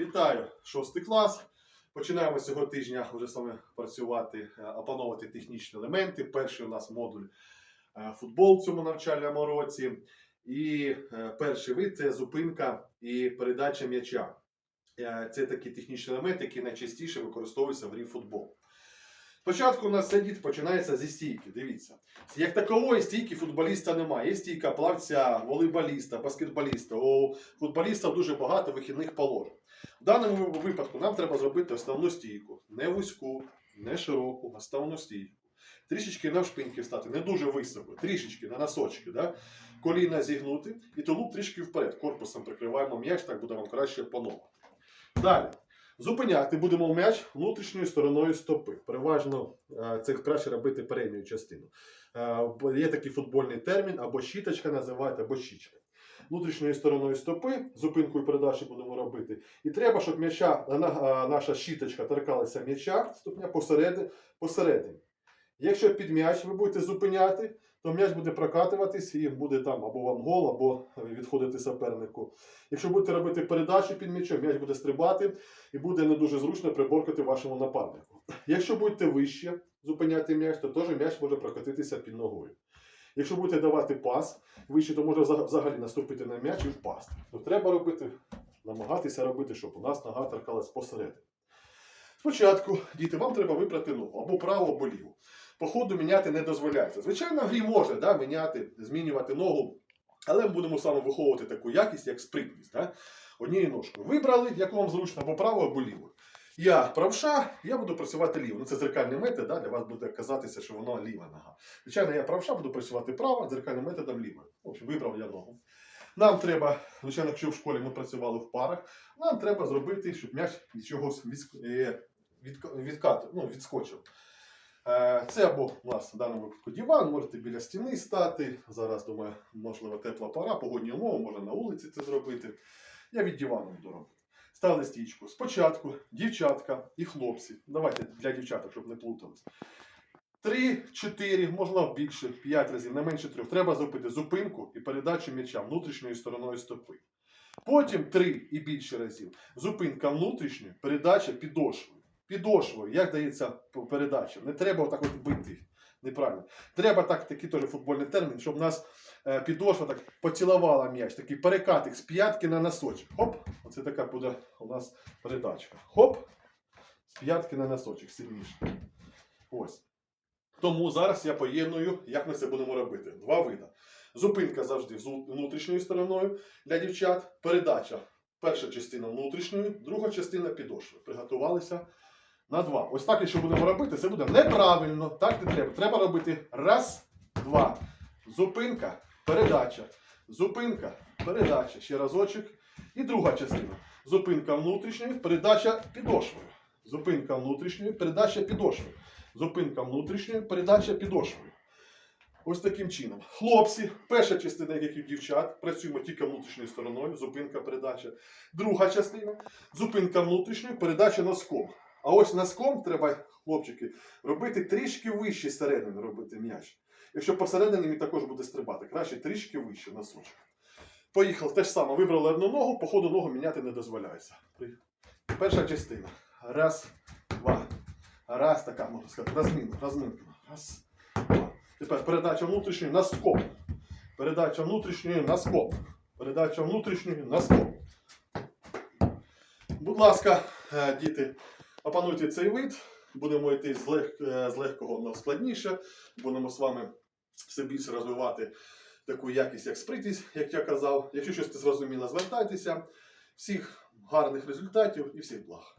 Вітаю, шостий клас. Починаємо цього тижня вже саме працювати, е, опановувати технічні елементи. Перший у нас модуль е, футбол в цьому навчальному році. І е, перший вид це зупинка і передача м'яча. Це такі технічні елементи, які найчастіше використовуються в грі футбол. Спочатку у нас цей дід починається зі стійки. Дивіться, як такової стійки футболіста немає. Є стійка плавця, волейболіста, баскетболіста. У футболістів дуже багато вихідних положень. В даному випадку нам треба зробити основну стійку. Не вузьку, не широку, основну стійку. Трішечки навшпиньки встати, не дуже високо, трішечки на носочки. Да? Коліна зігнути і тулуб трішки вперед. Корпусом прикриваємо м'яч, так буде вам краще опановувати. Далі. Зупиняти будемо м'яч внутрішньою стороною стопи. Переважно це краще робити передню частину. Е, Є такий футбольний термін, або щіточка називають, або щічка. Внутрішньою стороною стопи, зупинку і передачу будемо робити. І треба, щоб м'яча, е, е, наша щіточка торкалася м'яча, ступня посередині. Якщо під м'яч ви будете зупиняти, то м'яч буде прокатуватись і буде там або вам гол, або відходити супернику. Якщо будете робити передачу під м'ячом, м'яч буде стрибати і буде не дуже зручно приборкати вашому напарнику. Якщо будете вище зупиняти м'яч, то теж м'яч може прокотитися під ногою. Якщо будете давати пас вище, то може взагалі наступити на м'яч і впасти. То треба робити, намагатися робити, щоб у нас нога торкалась посередині. Спочатку, діти, вам треба вибрати ногу або праву, або ліву. По ходу міняти не дозволяється. Звичайно, в грі можна да, міняти, змінювати ногу, але ми будемо саме виховувати таку якість, як спритність. Да? Однією ножкою. Вибрали, яку вам зручно, або праву, або ліву. Я правша, я буду працювати ліво. Ну, це дзеркальний метод, да? для вас буде казатися, що воно ліва нога. Звичайно, я правша, буду працювати право, дзеркальним методом ліво. Общем, вибрав я ногу. Нам треба, звичайно, якщо в школі ми працювали в парах, нам треба зробити, щоб м'яч від чогось е, відк- відкати, ну, відскочив. Е, Це або у нас в даному випадку диван, можете біля стіни стати. Зараз, думаю, можливо, тепла пора, погодні умови, можна на вулиці це зробити. Я від дивану буду робити. Стали стічку. Спочатку дівчатка і хлопці. Давайте для дівчаток, щоб не плутались. Три, чотири, можна більше, п'ять разів, не менше трьох. Треба зробити зупинку і передачу м'яча внутрішньою стороною стопи. Потім три і більше разів. Зупинка внутрішньою, передача підошвою. Підошвою, як дається передача. Не треба отак от бити. Неправильно. Треба так, такий теж футбольний термін, щоб нас е, підошва так поцілувала м'яч, такий перекатик з п'ятки на носочок. Хоп! Оце така буде у нас передачка. Хоп! З п'ятки на носочок сильніше. Ось. Тому зараз я поєдную, як ми це будемо робити. Два види. Зупинка завжди з внутрішньою стороною для дівчат. Передача. Перша частина внутрішньою, друга частина підошви. Приготувалися на два. Ось так, якщо будемо робити, це буде неправильно. Так не треба. Треба робити раз, два. Зупинка, передача. Зупинка, передача. Ще разочок. І друга частина. Зупинка внутрішньою, передача підошвою. Зупинка внутрішньою, передача підошвою. Зупинка внутрішньою, передача підошвою. Ось таким чином. Хлопці, перша частина, як і в дівчат, працюємо тільки внутрішньою стороною, зупинка, передача. Друга частина зупинка внутрішньою, передача носком. А ось носком треба, хлопчики, робити трішки вище середини робити м'яч. Якщо посередині він також буде стрибати, краще трішки вище носочок. Поїхали те ж саме. Вибрали одну ногу, по ходу ногу міняти не дозволяється. Перша частина. Раз, два. Раз, така, можна сказати, розмінка, розминка. Раз, два. Тепер передача внутрішньої носком. Передача внутрішньої носком. Передача внутрішньої носком. Будь ласка, е, діти, опануйте цей вид. Будемо йти з, лег, е, з легкого на складніше. Будемо з вами все більше розвивати таку якість, як спритість, як я казав. Якщо щось зрозуміло, звертайтеся. Всіх гарних результатів і всіх благ.